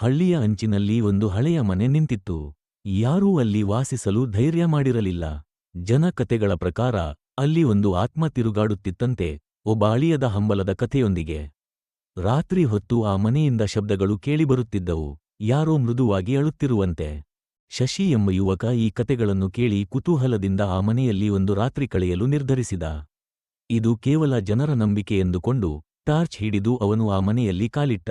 ಹಳ್ಳಿಯ ಅಂಚಿನಲ್ಲಿ ಒಂದು ಹಳೆಯ ಮನೆ ನಿಂತಿತ್ತು. ಯಾರೂ ಅಲ್ಲಿ ವಾಸಿಸಲು ಧೈರ್ಯ ಮಾಡಿರಲಿಲ್ಲ. ಜನ ಕತೆಗಳ ಪ್ರಕಾರ ಅಲ್ಲಿ ಒಂದು ಆತ್ಮ ತಿರುಗಾಡುತ್ತಿತ್ತಂತೆ, ಒಬ್ಬ ಅಳಿಯದ ಹಂಬಲದ ಕಥೆಯೊಂದಿಗೆ. ರಾತ್ರಿ ಹೊತ್ತು ಆ ಮನೆಯಿಂದ ಶಬ್ದಗಳು ಕೇಳಿಬರುತ್ತಿದ್ದವು, ಯಾರೋ ಮೃದುವಾಗಿ ಅಳುತ್ತಿರುವಂತೆ. ಶಶಿ ಎಂಬ ಯುವಕ ಈ ಕತೆಗಳನ್ನು ಕೇಳಿ ಕುತೂಹಲದಿಂದ ಆ ಮನೆಯಲ್ಲಿ ಒಂದು ರಾತ್ರಿ ಕಳೆಯಲು ನಿರ್ಧರಿಸಿದ. ಇದು ಕೇವಲ ಜನರ ನಂಬಿಕೆ ಎಂದುಕೊಂಡು ಟಾರ್ಚ್ ಹಿಡಿದು ಅವನು ಆ ಮನೆಯಲ್ಲಿ ಕಾಲಿಟ್ಟ.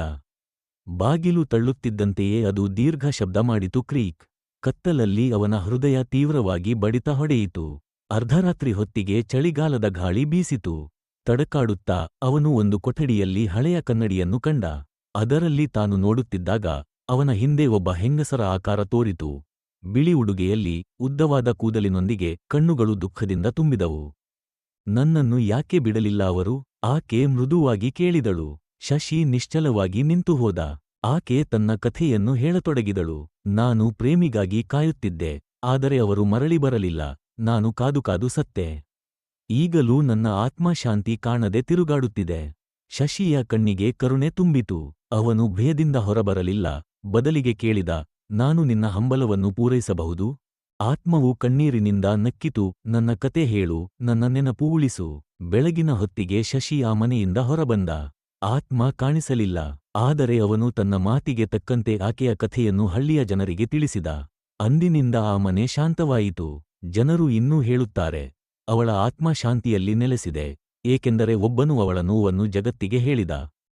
ಬಾಗಿಲು ತಳ್ಳುತ್ತಿದ್ದಂತೆಯೇ ಅದು ದೀರ್ಘ ಶಬ್ದ ಮಾಡಿತು ಕ್ರೀಕ್. ಕತ್ತಲಲ್ಲಿ ಅವನ ಹೃದಯ ತೀವ್ರವಾಗಿ ಬಡಿತ ಹೊಡೆಯಿತು. ಅರ್ಧರಾತ್ರಿ ಹೊತ್ತಿಗೆ ಚಳಿಗಾಲದ ಗಾಳಿ ಬೀಸಿತು. ತಡಕಾಡುತ್ತಾ ಅವನು ಒಂದು ಕೊಠಡಿಯಲ್ಲಿ ಹಳೆಯ ಕನ್ನಡಿಯನ್ನು ಕಂಡ. ಅದರಲ್ಲಿ ತಾನು ನೋಡುತ್ತಿದ್ದಾಗ ಅವನ ಹಿಂದೆ ಒಬ್ಬ ಹೆಂಗಸರ ಆಕಾರ ತೋರಿತು. ಬಿಳಿ ಉಡುಗೆಯಲ್ಲಿ ಉದ್ದವಾದ ಕೂದಲಿನೊಂದಿಗೆ ಕಣ್ಣುಗಳು ದುಃಖದಿಂದ ತುಂಬಿದವು. ನನ್ನನ್ನು ಯಾಕೆ ಬಿಡಲಿಲ್ಲ ಅವರು? ಆಕೆ ಮೃದುವಾಗಿ ಕೇಳಿದಳು. ಶಶಿ ನಿಶ್ಚಲವಾಗಿ ನಿಂತುಹೋದ ಆಕೆ ತನ್ನ ಕಥೆಯನ್ನು ಹೇಳತೊಡಗಿದಳು. ನಾನು ಪ್ರೇಮಿಗಾಗಿ ಕಾಯುತ್ತಿದ್ದೆ. ಆದರೆ ಅವರು ಮರಳಿ ಬರಲಿಲ್ಲ. ನಾನು ಕಾದು ಕಾದು ಸತ್ತೆ. ಈಗಲೂ ನನ್ನ ಆತ್ಮಶಾಂತಿ ಕಾಣದೆ ತಿರುಗಾಡುತ್ತಿದೆ. ಶಶಿಯ ಕಣ್ಣಿಗೆ ಕರುಣೆ ತುಂಬಿತು. ಅವನು ಭಯದಿಂದ ಹೊರಬರಲಿಲ್ಲ. ಬದಲಿಗೆ ಕೇಳಿದ, ನಾನು ನಿನ್ನ ಹಂಬಲವನ್ನು ಪೂರೈಸಬಹುದು? ಆತ್ಮವು ಕಣ್ಣೀರಿನಿಂದ ನಕ್ಕಿತು. ನನ್ನ ಕತೆ ಹೇಳು. ನನ್ನ ನೆನಪು ಉಳಿಸು. ಬೆಳಗಿನ ಹೊತ್ತಿಗೆ ಶಶಿ ಆ ಮನೆಯಿಂದ ಹೊರಬಂದ. ಆತ್ಮ ಕಾಣಿಸಲಿಲ್ಲ, ಆದರೆ ಅವನು ತನ್ನ ಮಾತಿಗೆ ತಕ್ಕಂತೆ ಆಕೆಯ ಕಥೆಯನ್ನು ಹಳ್ಳಿಯ ಜನರಿಗೆ ತಿಳಿಸಿದ. ಅಂದಿನಿಂದ ಆ ಮನೆ ಶಾಂತವಾಯಿತು, ಜನರು ಇನ್ನೂ ಹೇಳುತ್ತಾರೆ, ಅವಳ ಆತ್ಮ ಶಾಂತಿಯಲ್ಲಿ ನೆಲೆಸಿದೆ, ಏಕೆಂದರೆ ಒಬ್ಬನು ಅವಳ ನೋವನ್ನು ಜಗತ್ತಿಗೆ ಹೇಳಿದ.